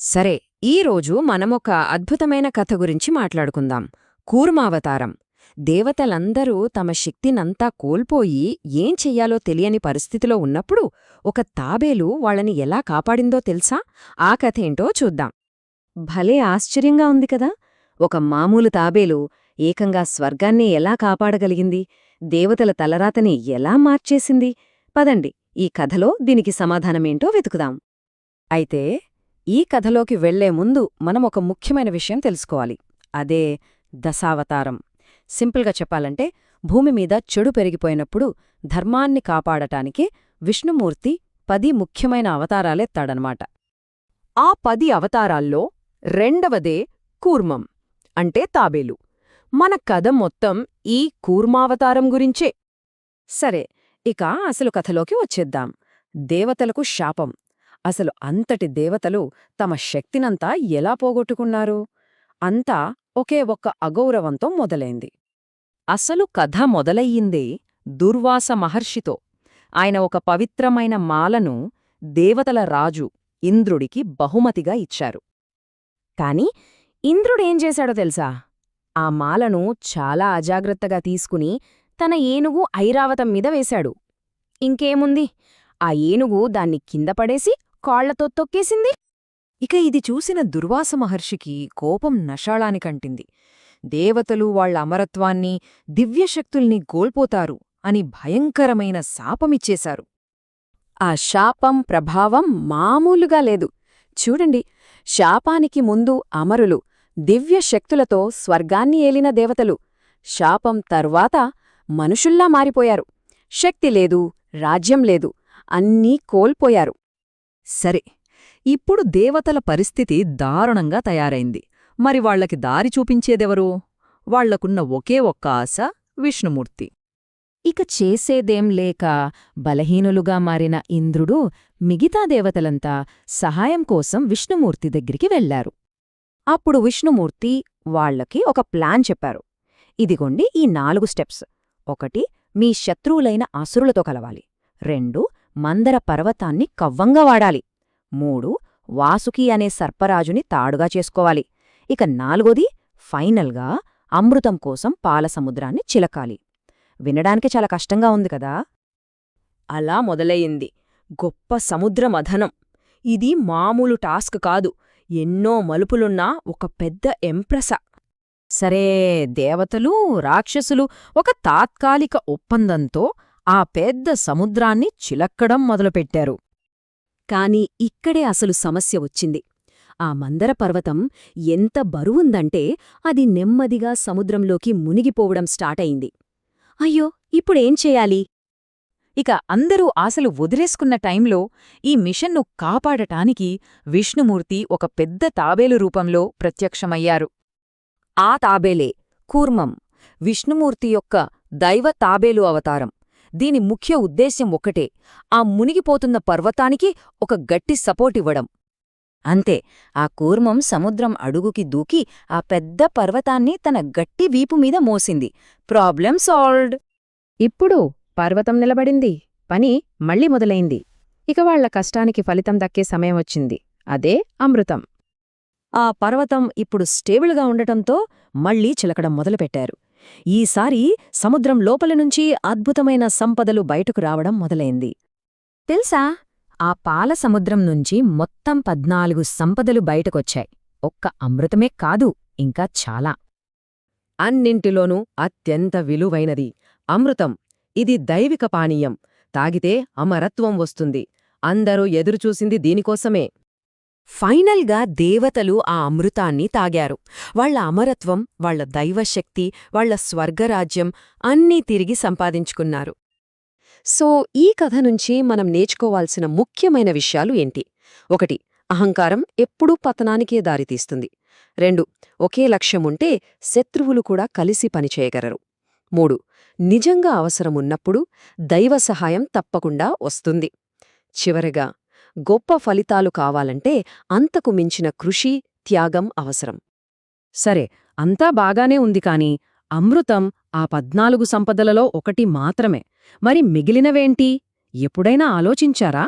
సరే ఈరోజు మనమొక అద్భుతమైన కథ గురించి మాట్లాడుకుందాం. కూర్మావతారం. దేవతలందరూ తమ శక్తినంతా కోల్పోయి ఏం చెయ్యాలో తెలియని పరిస్థితిలో ఉన్నప్పుడు ఒక తాబేలు వాళ్ళని ఎలా కాపాడిందో తెలుసా? ఆ కథేంటో చూద్దాం. భలే ఆశ్చర్యంగా ఉంది కదా! ఒక మామూలు తాబేలు ఏకంగా స్వర్గాన్ని ఎలా కాపాడగలిగింది? దేవతల తలరాతని ఎలా మార్చేసింది? పదండి ఈ కథలో దీనికి సమాధానమేంటో వెతుకుదాం. అయితే ఈ కథలోకి వెళ్ళే ముందు మనం ఒక ముఖ్యమైన విషయం తెలుసుకోవాలి. అదే దశావతారం. సింపుల్గా చెప్పాలంటే భూమి మీద చెడు పెరిగిపోయినప్పుడు ధర్మాన్ని కాపాడటానికి విష్ణుమూర్తి పది ముఖ్యమైన అవతారాలెత్తాడనమాట ఆ పది అవతారాల్లో రెండవదే కూర్మం అంటే తాబేలు. మన కథ మొత్తం ఈ కూర్మావతారం గురించే. సరే ఇక అసలు కథలోకి వచ్చేద్దాం. దేవతలకు శాపం. అసలు అంతటి దేవతలు తమ శక్తినంతా ఎలా పోగొట్టుకున్నారు? అంతా ఒకే ఒక్క అగౌరవంతో మొదలైంది. అసలు కథ మొదలయ్యిందే దుర్వాస మహర్షితో. ఆయన ఒక పవిత్రమైన మాలను దేవతల రాజు ఇంద్రుడికి బహుమతిగా ఇచ్చారు. కాని ఇంద్రుడేం చేశాడో తెలుసా? ఆ మాలను చాలా అజాగ్రత్తగా తీసుకుని తన ఏనుగు ఐరావతం మీద వేశాడు. ఇంకేముంది? ఆ ఏనుగు దాన్ని కింద పడేసి కాళ్ళతో తొక్కేసింది? ఇక ఇది చూసిన దుర్వాస మహర్షికి కోపం నషాళానికంటింది దేవతలు వాళ్ళ అమరత్వాన్ని దివ్యశక్తుల్ని కోల్పోతారు అని భయంకరమైన శాపమిచ్చేశారు. ఆ శాపం ప్రభావం మామూలుగా లేదు. చూడండి శాపానికి ముందు అమరులు దివ్యశక్తులతో స్వర్గాన్ని ఏలిన దేవతలు. శాపం తర్వాత మనుషుల్లా మారిపోయారు. శక్తి లేదు రాజ్యం లేదు అన్నీ కోల్పోయారు. సరే ఇప్పుడు దేవతల పరిస్థితి దారుణంగా తయారైంది. మరి వాళ్ళకి దారి చూపించేదెవరు? వాళ్ళకున్న ఒకే ఒక్క ఆశ విష్ణుమూర్తి. ఇక చేసేదేం లేక బలహీనులుగా మారిన ఇంద్రుడు మిగతా దేవతలంతా సహాయం కోసం విష్ణుమూర్తి దగ్గరికి వెళ్ళారు అప్పుడు విష్ణుమూర్తి వాళ్ళకి ఒక ప్లాన్ చెప్పారు. ఇదిగొండి ఈ నాలుగు స్టెప్స్. ఒకటి మీ శత్రువులైన అసురులతో కలవాలి. రెండు మందర పర్వతాన్ని కవ్వంగా వాడాలి. మూడు వాసుకి అనే సర్పరాజుని తాడుగా చేసుకోవాలి. ఇక నాలుగోది ఫైనల్గా అమృతం కోసం పాలసముద్రాన్ని చిలకాలి. వినడానికి చాలా కష్టంగా ఉంది కదా? అలా మొదలయ్యింది. గొప్ప సముద్రమథనం ఇది మామూలు టాస్క్ కాదు. ఎన్నో మలుపులున్న ఒక పెద్ద ఎంప్రస. సరే దేవతలు రాక్షసులు ఒక తాత్కాలిక ఒప్పందంతో ఆ పెద్ద సముద్రాన్ని చిలక్కడం మొదలుపెట్టారు. కాని ఇక్కడే అసలు సమస్య వచ్చింది. ఆ మందర పర్వతం ఎంత బరువుందంటే అది నెమ్మదిగా సముద్రంలోకి మునిగిపోవడం స్టార్టయింది. అయ్యో ఇప్పుడేం చేయాలి? ఇక అందరూ ఆశలు వదిలేసుకున్న టైంలో ఈ మిషన్ను కాపాడటానికి విష్ణుమూర్తి ఒక పెద్ద తాబేలు రూపంలో ప్రత్యక్షమయ్యారు. ఆ తాబేలే కూర్మం విష్ణుమూర్తి యొక్క దైవ తాబేలు అవతారం. దీని ముఖ్య ఉద్దేశ్యం ఒక్కటే ఆ మునిగిపోతున్న పర్వతానికి ఒక గట్టి సపోర్ట్ ఇవ్వడం. అంతే ఆ కూర్మం సముద్రం అడుగుకి దూకి ఆ పెద్ద పర్వతాన్ని తన గట్టి వీపు మీద మోసింది. Problem solved! ఇప్పుడు పర్వతం నిలబడింది పని మళ్ళీ మొదలైంది. ఇక వాళ్ళ కష్టానికి ఫలితం దక్కే సమయం వచ్చింది అదే అమృతం. ఆ పర్వతం ఇప్పుడు స్టేబుల్గా ఉండటంతో మళ్ళీ చిలకడం మొదలుపెట్టారు. ఈసారి సముద్రం లోపల నుంచి అద్భుతమైన సంపదలు బయటకు రావడం మొదలైంది. తెలుసా? ఆ పాల సముద్రం నుంచి మొత్తం పద్నాలుగు సంపదలు బయటకొచ్చాయి. ఒక్క అమృతమే కాదు ఇంకా చాలా. అన్నింటిలోనూ అత్యంత విలువైనది అమృతం. ఇది దైవిక పానీయం. తాగితే అమరత్వం వస్తుంది. అందరూ ఎదురుచూసింది దీనికోసమే. ఫైనల్గా దేవతలు ఆ అమృతాన్ని తాగారు. వాళ్ళ అమరత్వం వాళ్ళ దైవశక్తి వాళ్ళ స్వర్గరాజ్యం అన్నీ తిరిగి సంపాదించుకున్నారు. సో ఈ కథ నుంచి మనం నేర్చుకోవాల్సిన ముఖ్యమైన విషయాలు ఏంటి? ఒకటి అహంకారం ఎప్పుడూ పతనానికే దారితీస్తుంది. రెండు ఒకే లక్ష్యముంటే శత్రువులు కూడా కలిసి పనిచేయగలరు మూడు నిజంగా అవసరమున్నప్పుడు దైవ సహాయం తప్పకుండా వస్తుంది. చివరగా గొప్ప ఫలితాలు కావాలంటే అంతకు మించిన కృషి త్యాగం అవసరం. సరే అంతా బాగానే ఉంది కాని అమృతం ఆ పద్నాలుగు సంపదలలో ఒకటి మాత్రమే. మరి మిగిలినవేంటి? ఎప్పుడైనా ఆలోచించారా?